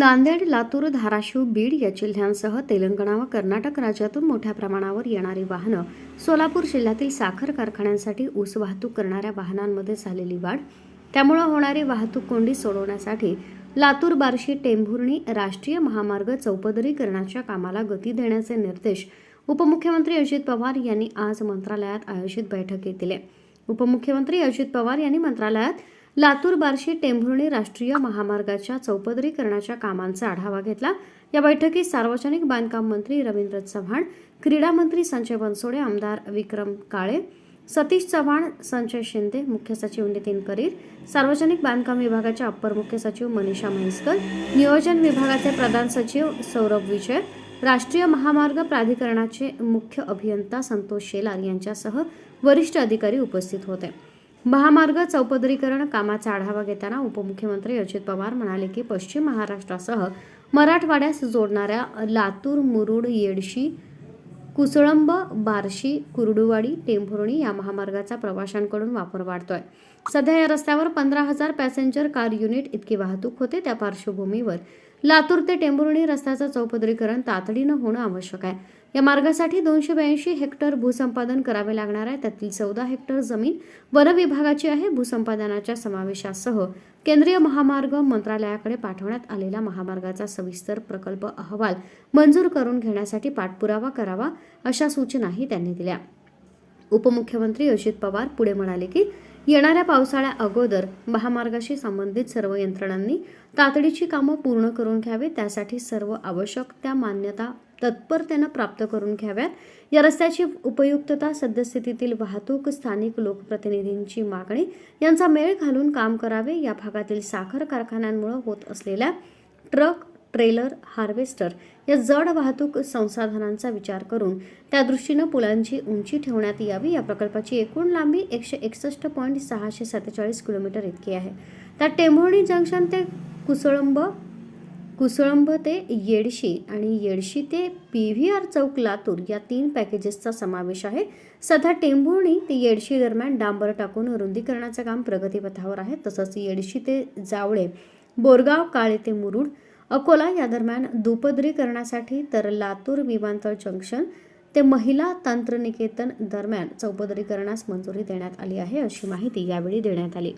नांदेड लातूर धाराशिव बीड या जिल्ह्यांसह तेलंगणा व कर्नाटक राज्यातून मोठ्या प्रमाणावर येणारी वाहनं सोलापूर जिल्ह्यातील साखर कारखान्यांसाठी ऊस वाहतूक करणाऱ्या वाहनांमध्ये झालेली वाढ त्यामुळे होणारी वाहतूक कोंडी सोडवण्यासाठी लातूर बार्शी टेंभुर्णी राष्ट्रीय महामार्ग चौपदरीकरणाच्या कामाला गती देण्याचे निर्देश उपमुख्यमंत्री अजित पवार यांनी आज मंत्रालयात आयोजित बैठकीत दिले. उपमुख्यमंत्री अजित पवार यांनी मंत्रालयात लातूर बार्शी टेंभुर्णी राष्ट्रीय महामार्गाच्या चौपदरीकरणाच्या कामांचा आढावा घेतला. या बैठकीत सार्वजनिक बांधकाम मंत्री रवींद्र चव्हाण क्रीडा मंत्री संजय बनसोडे आमदार विक्रम काळे सतीश चव्हाण संजय शिंदे मुख्य सचिव नितीन करीर सार्वजनिक बांधकाम विभागाच्या अप्पर मुख्य सचिव मनीषा म्हैसकर नियोजन विभागाचे प्रधान सचिव सौरभ विजय राष्ट्रीय महामार्ग प्राधिकरणाचे मुख्य अभियंता संतोष शेलार यांच्यासह वरिष्ठ अधिकारी उपस्थित होते. महामार्ग चौपदरीकरण कामाचा आढावा घेताना उपमुख्यमंत्री अजित पवार म्हणाले की पश्चिम महाराष्ट्रासह मराठवाड्यास जोडणाऱ्या लातूर मुरुड येडशी कुसळंब बार्शी कुर्डुवाडी टेंभुर्णी या महामार्गाचा प्रवाशांकडून वापर वाढतोय. सध्या या रस्त्यावर पंधरा हजार पॅसेंजर कार युनिट इतकी वाहतूक होते. त्या पार्श्वभूमीवर लातूर ते टेंभुर्णी रस्त्याचं चौपदरीकरण तातडीनं होणं आवश्यक आहे. या मार्गासाठी दोनशे ब्याऐंशी हेक्टर भूसंपादन करावे लागणार आहे. त्यातील चौदा हेक्टर जमीन वन विभागाची आहे. भूसंपादनाच्या समावेशासह केंद्रीय महामार्ग मंत्रालयाकडे पाठवण्यात आलेला महामार्गाचा सविस्तर प्रकल्प अहवाल मंजूर करून घेण्यासाठी पाठपुरावा करावा अशा सूचनाही त्यांनी दिल्या. उपमुख्यमंत्री अजित पवार पुढे म्हणाले की येणाऱ्या पावसाळ्या अगोदर महामार्गाशी संबंधित सर्व यंत्रणांनी तातडीची कामं पूर्ण करून घ्यावी. त्यासाठी सर्व आवश्यक त्या मान्यता तत्परतेनं प्राप्त करून घ्याव्यात. या रस्त्याची उपयुक्तता सद्यस्थितीतील वाहतूक स्थानिक लोकप्रतिनिधींची मागणी यांचा मेळ घालून काम करावे. या भागातील साखर कारखान्यांमुळे होत असलेल्या ट्रक ट्रेलर हार्वेस्टर या जड वाहतूक संसाधनांचा विचार करून त्या दृष्टीनं पुलांची उंची ठेवण्यात यावी. या प्रकल्पाची एकूण लांबी एकशे एकसष्ट पॉईंट सहाशे सत्तेचाळीस किलोमीटर इतकी आहे. त्या टेंभोर्णी जंक्शन ते कुसळंब कुसळंब ते येडशी आणि येडशी ते पी व्ही आर चौक लातूर या तीन पॅकेजेसचा समावेश आहे. सध्या टेंभुर्णी ते येडशी दरम्यान डांबर टाकून रुंदीकरणाचं काम प्रगतीपथावर आहे. तसंच येडशी ते जावळे बोरगाव काळे ते मुरुड अकोला या दरम्यान दुपदरीकरणासाठी तर लातूर विमानतळ जंक्शन ते महिला तंत्रनिकेतन दरम्यान चौपदरीकरणास मंजुरी देण्यात आली आहे अशी माहिती यावेळी देण्यात आली.